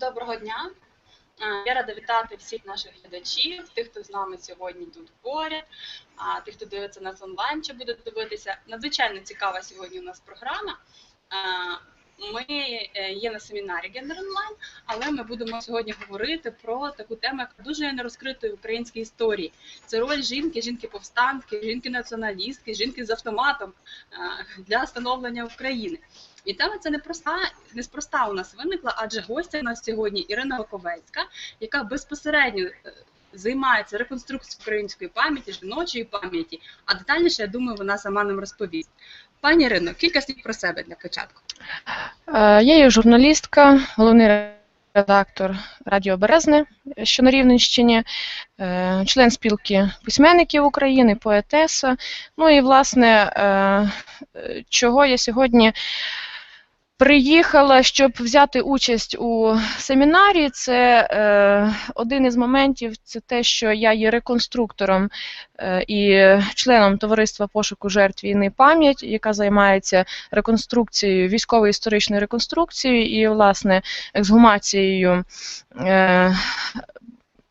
Доброго дня. Я рада вітати всіх наших глядачів, тих, хто з нами сьогодні тут поряд, тих, хто дивиться нас онлайн, чи буде дивитися. Надзвичайно цікава сьогодні у нас програма. Ми е, є на семінарі Гендер онлайн, але ми будемо сьогодні говорити про таку тему, яка дуже є нерозкритою в українській історії. Це роль жінки, жінки-повстанки, жінки-націоналістки, жінки з автоматом е, для становлення України. І тема ця непроста, неспроста у нас виникла, адже гостя у нас сьогодні Ірина Гоковецька, яка безпосередньо е, займається реконструкцією української пам'яті, жіночої пам'яті. А детальніше, я думаю, вона сама нам розповість. Пані Ірино, кілька слів про себе для початку. Е, Я є журналістка, головний редактор Радіо Березне, що на Рівненщині, е, член спілки письменників України, поетеса. Ну і, власне, е, чого я сьогодні приїхала, щоб взяти участь у семінарі. Це е, один із моментів, це те, що я є реконструктором е, і членом товариства пошуку жертв війни пам'ять, яка займається реконструкцією, військовою історичною реконструкцією і, власне, ексгумацією. Е,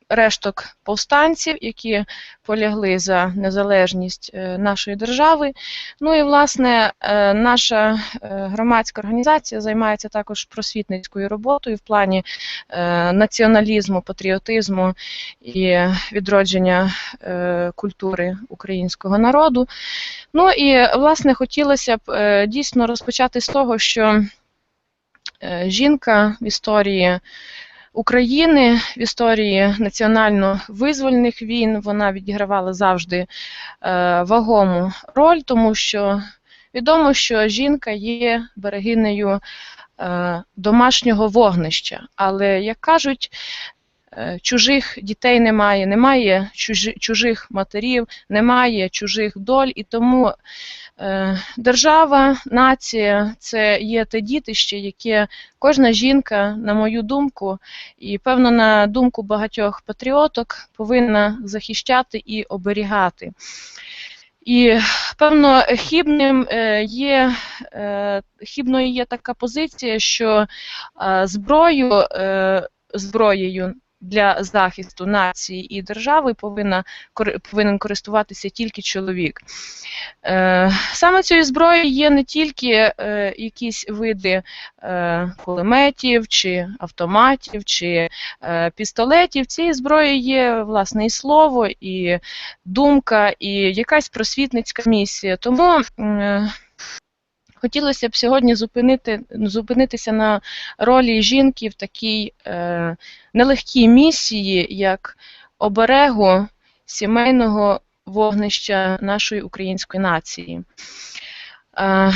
Решток повстанців, які полягли за незалежність е, нашої держави. Ну і власне е, наша е, громадська організація займається також просвітницькою роботою в плані націоналізму, патріотизму і відродження культури українського народу. Ну і власне хотілося б дійсно розпочати з того, що жінка в історії. України в історії національно-визвольних війн. Вона відігравала завжди е, вагому роль, тому що відомо, що жінка є берегинею е, домашнього вогнища. Але, як кажуть, е, чужих дітей немає, немає чужих матерів, немає чужих доль, і тому держава, нація це є те дітище, яке кожна жінка, на мою думку, і певно на думку багатьох патріоток, повинна захищати і оберігати. І певно хібним е, є е, хібною є така позиція, що е, зброю е, зброєю для захисту нації і держави повинна повинен користуватися тільки чоловік. Е, Саме цією зброєю є не тільки е, якісь види е, кулеметів чи автоматів чи пістолетів. Цією зброєю є власне і слово, і думка, і якась просвітницька місія. Тому хотілося б сьогодні зупинити, зупинитися на ролі жінки в такій е, нелегкій місії, як оберегу сімейного вогнища нашої української нації. Е,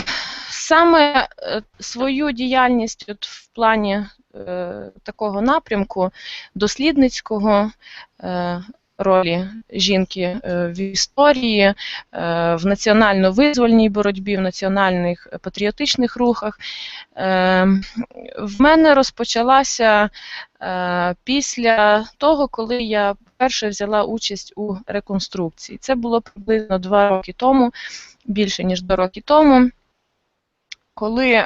Саме е, свою діяльність от в плані е, такого напрямку дослідницького е, ролі жінки е, в історії, е, в національно-визвольній боротьбі, в національних патріотичних рухах, е, в мене розпочалася після того, коли я вперше взяла участь у реконструкції. Це було приблизно два роки тому, більше ніж два роки тому, коли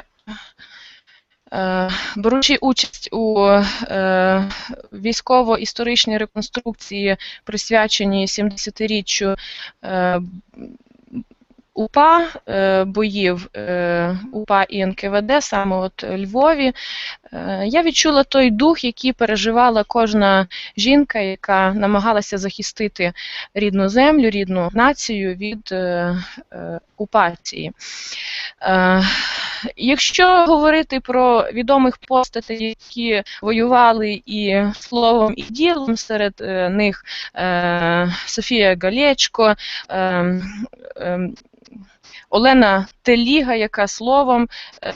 Беручи участь у е, військово-історичній реконструкції, присвяченій 70-річчю е, УПА е, боїв е, УПА і НКВД, саме от Львові, е, я відчула той дух, який переживала кожна жінка, яка намагалася захистити рідну землю, рідну націю від окупації. Якщо говорити про відомих постатей, які воювали і словом, і ділом, серед них Софія Галєчко, е, е, Олена Теліга, яка словом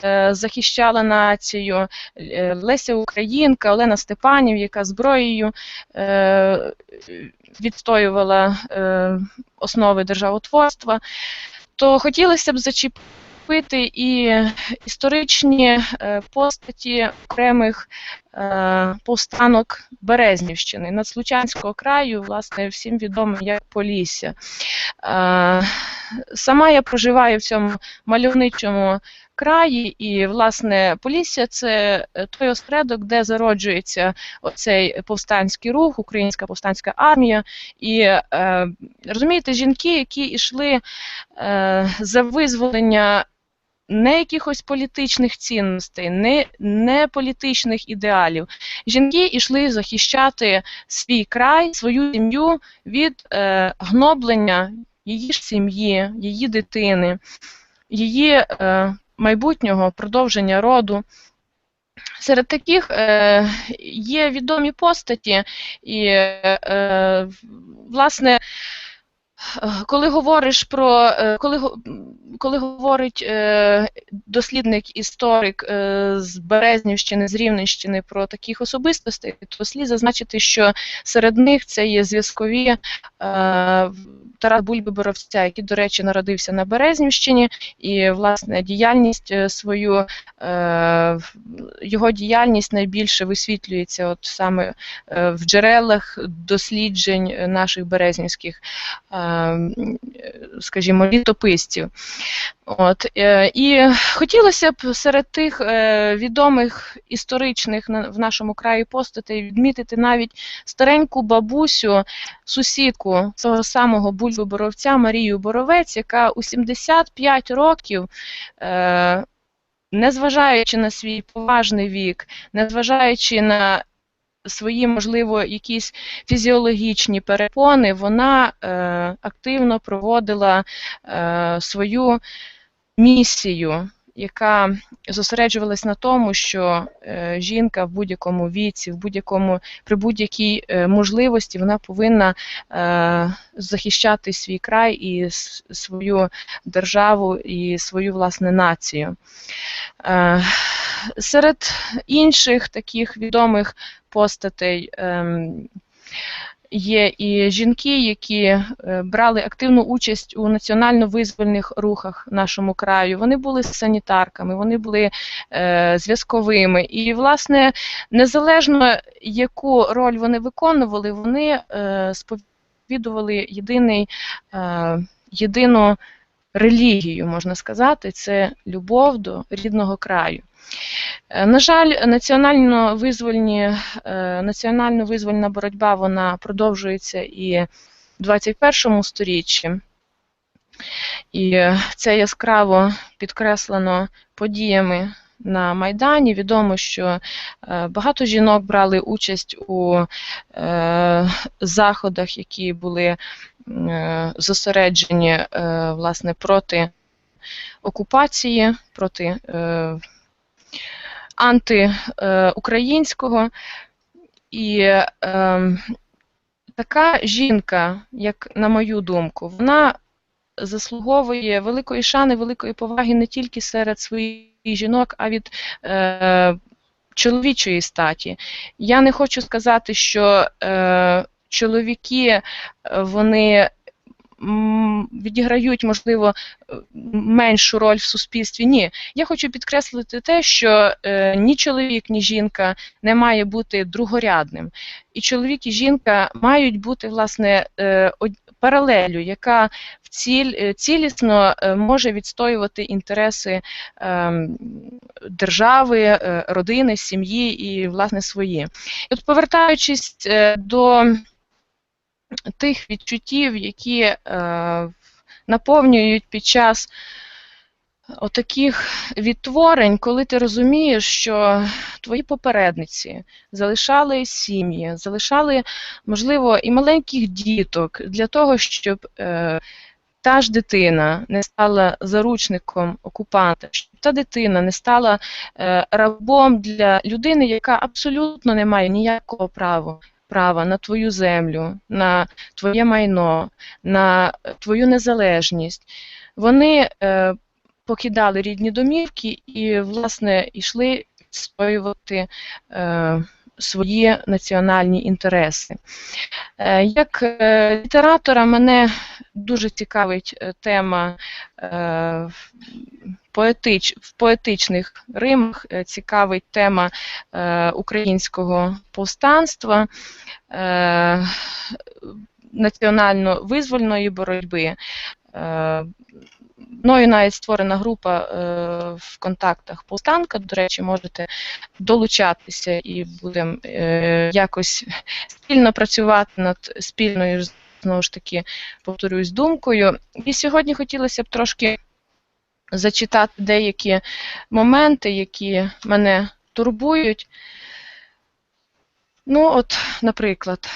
е, захищала націю, е, Леся Українка, Олена Степанів, яка зброєю е, відстоювала основи державотворства, то хотілося б зачепити і історичні е, постаті окремих е, повстанок Березнівщини, Надслучанського краю, власне, всім відомим як Полісся. Е, Сама я проживаю в цьому мальовничому краї, і, власне, Полісся це той осередок, де зароджується оцей повстанський рух, Українська повстанська армія. І розумієте, жінки, які йшли за визволення не якихось політичних цінностей, не, не політичних ідеалів. Жінки йшли захищати свій край, свою сім'ю від е, гноблення її ж сім'ї, її дитини, її е, майбутнього продовження роду. Серед таких е, є відомі постаті, і, е, власне, Е, коли говориш про е, коли коли говорить е, дослідник історик е, з Березнівщини, з Рівненщини про таких особистостей, то слід зазначити, що серед них це є зв'язкові е, Тарас Бульби Боровця, який, до речі, народився на Березнівщині, і власне діяльність е, свою е, його діяльність найбільше висвітлюється от саме е, в джерелах досліджень наших березнівських скажімо, літописців. От, і хотілося б серед тих відомих історичних в нашому краї постатей відмітити навіть стареньку бабусю, сусідку цього самого Бульби Боровця Марію Боровець, яка у 75 років. Е, Незважаючи на свій поважний вік, незважаючи на свої, можливо, якісь фізіологічні перепони, вона е, активно проводила е, свою місію, яка зосереджувалась на тому, що е, жінка в будь-якому віці, в будь-якому при будь-якій е, можливості вона повинна е, захищати свій край і свою державу і свою власне націю. Серед інших таких відомих постатей ем, є і жінки, які е, брали активну участь у національно-визвольних рухах нашому краю. Вони були санітарками, вони були е, зв'язковими. І, власне, незалежно яку роль вони виконували, вони е, сповідували єдиний, е, єдину релігію, можна сказати, це любов до рідного краю. Е, На жаль, е, національно-визвольна боротьба вона продовжується і в 21 сторіччі. І це яскраво підкреслено подіями на Майдані. Відомо, що е, багато жінок брали участь у заходах, які були зосереджені е, власне проти окупації, проти е, антиукраїнського. І е, така жінка, як на мою думку, вона заслуговує великої шани, великої поваги не тільки серед своїх жінок, а від е, чоловічої статі. Я не хочу сказати, що е, чоловіки е, вони відіграють, можливо, е, меншу роль в суспільстві. Ні. Я хочу підкреслити те, що е, ні чоловік, ні жінка не має бути другорядним. І чоловік і жінка мають бути, власне, паралелю, яка в ціль, цілісно може відстоювати інтереси ем, держави, родини, сім'ї і, власне, свої. І от повертаючись до тих відчуттів, які е, наповнюють під час отаких відтворень, коли ти розумієш, що твої попередниці залишали сім'ї, залишали, можливо, і маленьких діток для того, щоб е, та ж дитина не стала заручником окупанта, щоб та дитина не стала е, рабом для людини, яка абсолютно не має ніякого права. Права на твою землю, на твоє майно, на твою незалежність. Вони е, покидали рідні домівки і, власне, йшли відстоювати е, свої національні інтереси. Е, як е, літератора мене дуже цікавить е, тема е, поетич, в поетичних римах е, цікавить тема е, українського повстанства, е, національно-визвольної боротьби. Е, Мною навіть створена група е, в контактах повстанка. До речі, можете долучатися і будемо е, якось спільно працювати над спільною знову ж таки повторюсь думкою. І сьогодні хотілося б трошки зачитати деякі моменти, які мене турбують. Ну, от, наприклад,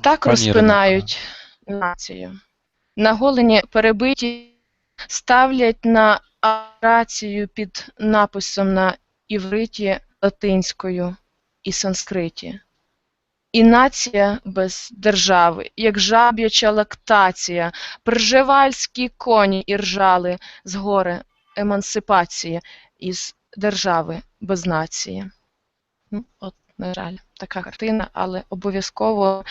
так Пані розпинають націю. Наголені перебиті ставлять на рацію під написом на івриті латинською і санскриті. І нація без держави, як жаб'яча лактація, пржевальські коні іржали з гори емансипації із держави без нації. Ну, от, на жаль, така картина, але обов'язково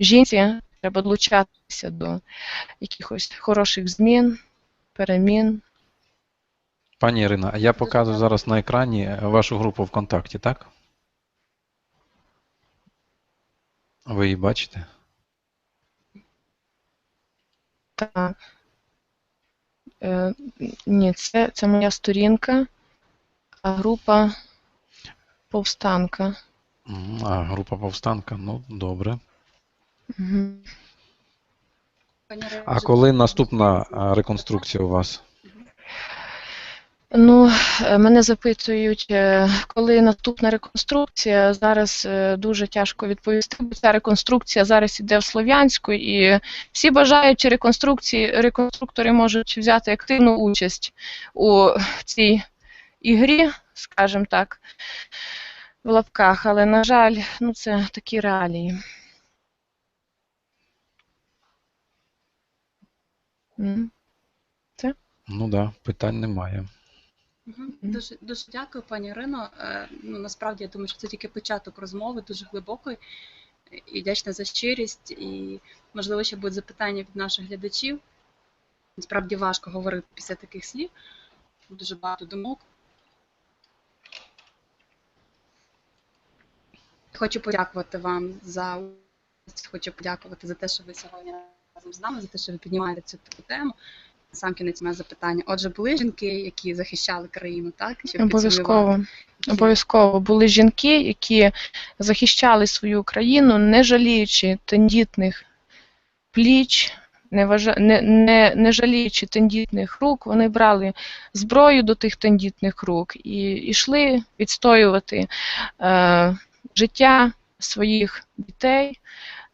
жінці треба долучатися до якихось хороших змін, перемін. Пані Ірина, а я показую зараз на екрані вашу групу ВКонтакті, так? Ви її бачите? Так. Е, ні, це, це моя сторінка, а група повстанка. А, група повстанка, ну добре. Угу. А коли наступна а, реконструкція у вас? Ну, е, мене запитують, е, коли наступна реконструкція. Зараз е, дуже тяжко відповісти, бо ця реконструкція зараз іде в Слов'янську, і всі бажаючі реконструкції, реконструктори можуть взяти активну участь у цій ігрі, скажімо так, в лапках. Але, на жаль, ну це такі реалії. Ну так, да, питань немає. Дуже, дуже дякую, пані Ірино. Е, Ну, насправді я думаю, що це тільки початок розмови, дуже глибокої. І вдячна за щирість. І, можливо, ще будуть запитання від наших глядачів. Насправді важко говорити після таких слів. Дуже багато думок. Хочу подякувати вам за хочу подякувати за те, що ви сьогодні разом з нами, за те, що ви піднімаєте цю таку тему. Сам кінець моє запитання. Отже, були жінки, які захищали країну, так? Щоб Обов'язково. Обов'язково були жінки, які захищали свою країну, не жаліючи тендітних пліч, не, важа... не, не, не жаліючи тендітних рук, вони брали зброю до тих тендітних рук і йшли відстоювати е, життя своїх дітей,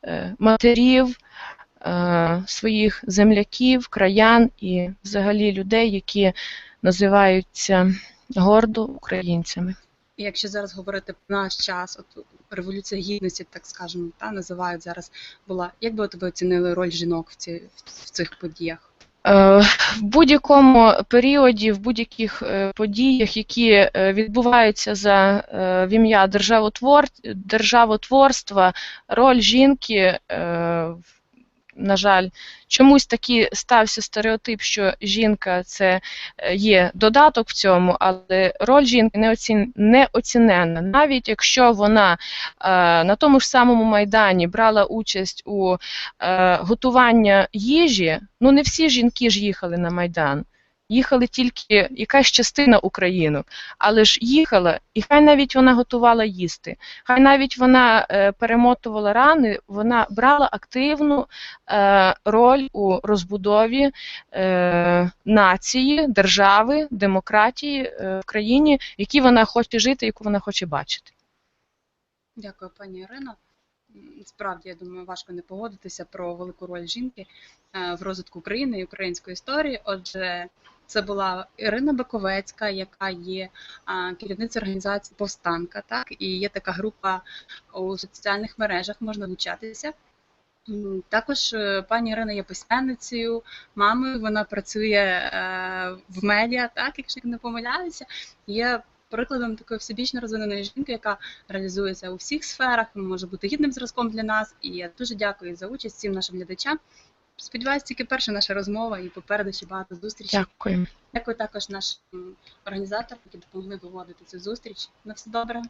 е, матерів, своїх земляків, краян і взагалі людей, які називаються гордо українцями. І якщо зараз говорити про наш час, от революція гідності, так скажемо, та називають зараз була. Як би ви оцінили роль жінок в, ці, в цих подіях? Е, В будь-якому періоді, в будь-яких е, подіях, які е, відбуваються за е, в ім'я державотвор... державотворства, роль жінки, е, в- на жаль, чомусь такий стався стереотип, що жінка це е, є додаток в цьому, але роль жінки неоціненна. Навіть якщо вона е, на тому ж самому майдані брала участь у е, готуванні їжі, ну не всі жінки ж їхали на майдан. Їхали тільки якась частина українок, але ж їхала, і хай навіть вона готувала їсти, хай навіть вона е, перемотувала рани, вона брала активну е, роль у розбудові е, нації, держави, демократії е, в країні, в якій вона хоче жити, яку вона хоче бачити. Дякую, пані Ірино. Справді, я думаю, важко не погодитися про велику роль жінки е, в розвитку України і української історії. Отже, це була Ірина Баковецька, яка є а, керівниця організації Повстанка. Так, і є така група у соціальних мережах, можна долучатися. М, Також е, пані Ірина є письменницею, мамою. Вона працює е, в медіа, так, якщо не помиляюся. Є прикладом такої всебічно розвиненої жінки, яка реалізується у всіх сферах, може бути гідним зразком для нас. І я дуже дякую за участь всім нашим глядачам. Сподіваюся, тільки перша наша розмова і попереду ще багато зустрічей. Дякую. Дякую також нашим організаторам, які допомогли виводити цю зустріч. На все добре.